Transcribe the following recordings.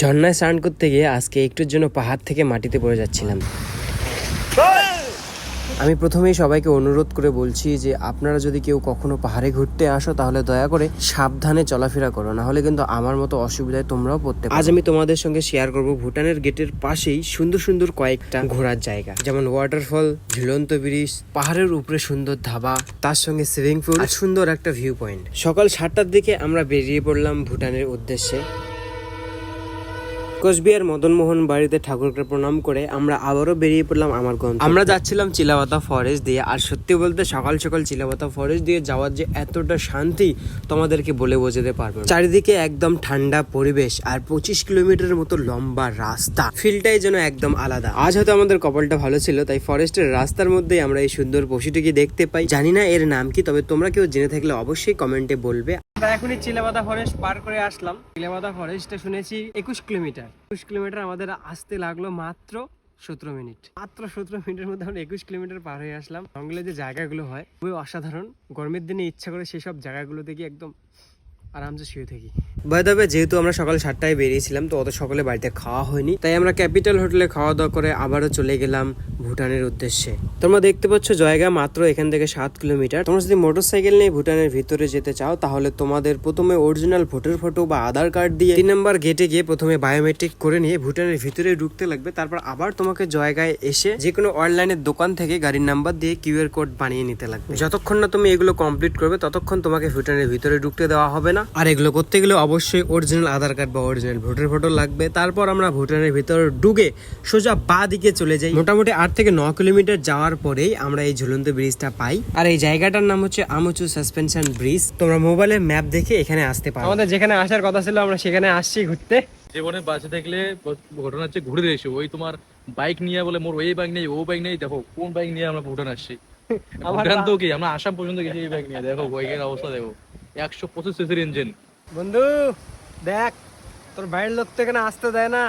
ঝর্ণায় স্নান করতে গিয়ে আজকে একটুর জন্য পাহাড় থেকে মাটিতে পড়ে যাচ্ছিলাম। আমি প্রথমেই সবাইকে অনুরোধ করে বলছি যে আপনারা যদি কেউ কখনো পাহাড়ে ঘুরতে আসো, তাহলে দয়া করে সাবধানে চলাফেরা করো, না হলে কিন্তু আমার মতো অসুবিধায় তোমরাও পড়তে আজ আমি তোমাদের সঙ্গে শেয়ার করব ভুটানের গেটের পাশেই সুন্দর সুন্দর কয়েকটা ঘোরার জায়গা, যেমন ওয়াটারফল ঝুলন্ত ব্রিজ, পাহাড়ের উপরে সুন্দর ধাবা, তার সঙ্গে সুইমিং পুল সুন্দর একটা ভিউ পয়েন্ট সকাল সাতটার দিকে আমরা বেরিয়ে পড়লাম ভুটানের উদ্দেশ্যে। কোচবিহার মদনমোহন বাড়িতে ঠাকুরকে প্রণাম করে আমরা আবারও বেরিয়ে পড়লাম আমার গন্তব্যে। আমরা যাচ্ছিলাম চিলাপাতা ফরেস্ট দিয়ে, আর সত্যি বলতে সকাল সকাল চিলাপাতা ফরেস্ট দিয়ে যাওয়ার যে এতটা শান্তি তোমাদেরকে বলে বোঝাতে পারব চারিদিকে একদম ঠান্ডা পরিবেশ আর পঁচিশ কিলোমিটারের মতো লম্বা রাস্তা। ফিলটাই যেন একদম আলাদা। আজ হয়তো আমাদের কপালটা ভালো ছিল, তাই ফরেস্টের রাস্তার মধ্যেই আমরা এই সুন্দর পশুটিকে দেখতে পাই। জানি না এর নাম কি, তবে তোমরা কেউ জেনে থাকলে অবশ্যই কমেন্টে বলবে। আমরা এখনই চিলাপাতা ফরেস্ট পার করে আসলাম। চিলাপাতা ফরেস্টটা শুনেছি একুশ কিলোমিটার। একুশ কিলোমিটার আমাদের আসতে লাগল মাত্র সতেরো মিনিট। মাত্র সতেরো মিনিটের মধ্যে আমরা একুশ কিলোমিটার পার হয়ে আসলাম। জঙ্গলে যে জায়গাগুলো হয়, খুবই অসাধারণ। গরমের দিনে ইচ্ছা করে সেসব জায়গাগুলো দেখি একদম আরামসে শুয়ে থাকি। বাইদাবে যেহেতু আমরা সকাল সাতটায় বেরিয়েছিলাম, তো অত সকালে বাড়িতে খাওয়া হয়নি। তাই আমরা ক্যাপিটাল হোটেলে খাওয়া দাওয়া করে আবারও চলে গেলাম ভুটানের উদ্দেশ্যে। তোমরা দেখতে পাচ্ছ জায়গা মাত্র এখান থেকে সাত কিলোমিটার। তোমরা যদি মোটরসাইকেল নিয়ে ভুটানের ভিতরে যেতে চাও, তাহলে তোমাদের প্রথমে অরিজিনাল ভোটার ফটো বা আধার কার্ড দিয়ে তিন নম্বর গেটে গিয়ে প্রথমে বায়োমেট্রিক করে নিয়ে ভুটানের ভিতরে ঢুকতে লাগবে। তারপর আবার তোমাকে জায়গায় এসে যে কোনো অনলাইনের দোকান থেকে গাড়ির নাম্বার দিয়ে কিউআর কোড বানিয়ে নিতে লাগবে। যতক্ষণ না তুমি এগুলো কমপ্লিট করবে, ততক্ষণ তোমাকে ভুটানের ভিতরে ঢুকতে দেওয়া হবে না। আর এগুলো করতে গেলে অবশ্যই অরিজিনাল আধার কার্ড বা অরিজিনাল ভোটার ফটো লাগবে। তারপর আমরা ভুটানের ভিতরে ঢুকে সোজা বা দিকে চলে যাই। মোটামুটি আট থেকে ন কিলোমিটার যাওয়ার পরেই আমরা এই ঝুলন্ত ব্রিজটা পাই। আর এই জায়গাটার নাম হচ্ছে আমুচু সাসপেনশন ব্রিজ তোমরা মোবাইলে ম্যাপ দেখে এখানে আসতে পারো। আমাদের যেখানে আসার কথা ছিল আমরা সেখানে আসছি ঘুরতে। জীবনে বাঁচে থাকলে ঘটনা হচ্ছে ঘুরে এসে ওই তোমার বাইক নিয়ে বলে মোর ওই বাইক নেই ও বাইক নেই। দেখো কোন বাইক নিয়ে আমরা ভুটান আসছি? আমার ভুটান তো কি? আমরা আসাম পর্যন্ত গেছি এই বাইক নিয়ে। দেখো বাইকের অবস্থা দেখো। একশো পঁচিশ সিসির ইঞ্জিন। বন্ধু, দেখ, তোর বাড়ির লোক তো এখানে আসতে দেয় না।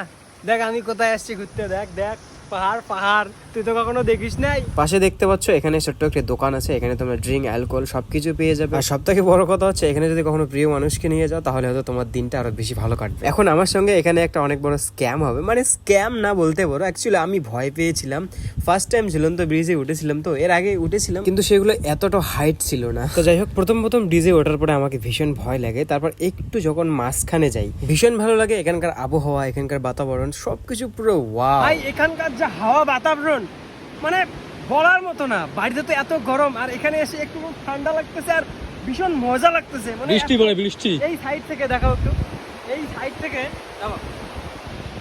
দেখ, আমি কোথায় আসছি ঘুরতে, দেখ দেখ। পাহাড় পাহাড়। তুই তো কখনো দেখিস নাই? পাশে দেখতে পাচ্ছ এখানে ছোট্ট একটা দোকান আছে এখানে তোমরা ড্রিঙ্ক অ্যালকোহল সবকিছু পেয়ে যাবে। আর সব থেকে বড় কথা হচ্ছে এখানে যদি কখনো প্রিয় মানুষকে নিয়ে যাও তাহলে হয়তো তোমার দিনটা আরও বেশি ভালো কাটবে। এখন আমার সঙ্গে এখানে একটা অনেক বড় স্ক্যাম হবে। মানে স্ক্যাম না বলতে পারো অ্যাকচুয়ালি আমি ভয় পেয়েছিলাম। ফার্স্ট টাইম ঝুলন্ত ব্রিজে উঠেছিলাম তো এর আগে উঠেছিলাম। কিন্তু সেগুলো এতটা হাইট ছিল না। তো যাই হোক প্রথম প্রথম ব্রিজে ওঠার পরে আমাকে ভীষণ ভয় লাগে। তারপর একটু যখন মাঝখানে যাই ভীষণ ভালো লাগে এখানকার আবহাওয়া এখানকার বাতাবরণ সবকিছু পুরো ভাই এখানকার যে হাওয়া বাতাবরণ মানে বলার মতো না। বাড়িতে তো এত গরম আর এখানে এসে একটু ঠান্ডা লাগতেছে আর ভীষণ মজা লাগতেছে। মানে বৃষ্টি পড়ে বৃষ্টি। এই সাইড থেকে দেখাও একটু। এই সাইড থেকে দেখো,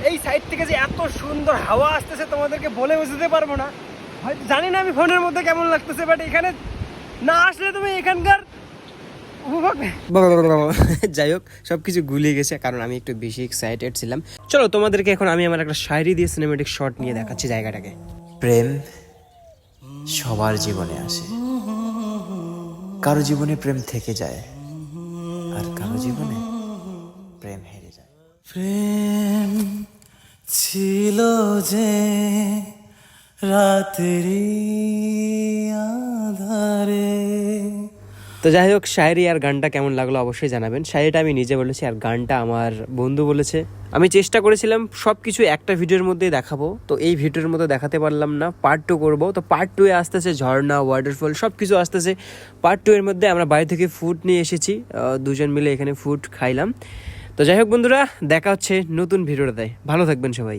এই সাইড থেকে যে এত সুন্দর হাওয়া আসতেছে তোমাদেরকে বলে বোঝাতে পারব না। হয়তো জানি না আমি ফোনের মধ্যে কেমন লাগতেছে বাট এখানে না আসলে তুমি এখানকার যাই হোক সবকিছু গুলিয়ে গেছে কারণ আমি একটু বেশি এক্সাইটেড ছিলাম। চলো তোমাদেরকে এখন আমি আমার একটা শায়রি দিয়ে সিনেমেটিক শট নিয়ে দেখাচ্ছি জায়গাটাকে। প্রেম সবার জীবনে আসে। কারও জীবনে প্রেম থেকে যায় আর কারও জীবনে প্রেম হেরে যায়। প্রেম ছিল যে রাতেরি আধারে তো যাই হোক, শায়রি আর গানটা কেমন লাগল অবশ্যই জানাবেন। শায়রিটা আমি নিজে বলেছি আর গানটা আমার বন্ধু বলেছে। আমি চেষ্টা করেছিলাম সব কিছু একটা ভিডিওর মধ্যেই দেখাবো। তো এই ভিডিওর মধ্যে দেখাতে পারলাম না পার্ট টু করব। তো পার্ট টু এ আসতেছে ঝর্ণা ওয়াটারফল সব কিছু আসতেছে। পার্ট টু এর মধ্যে আমরা বাড়ি থেকে ফুড নিয়ে এসেছি। দুজন মিলে এখানে ফুড খাইলাম। তো যাই হোক বন্ধুরা, দেখা হচ্ছে নতুন ভিডিওটাতে ভালো থাকবেন সবাই।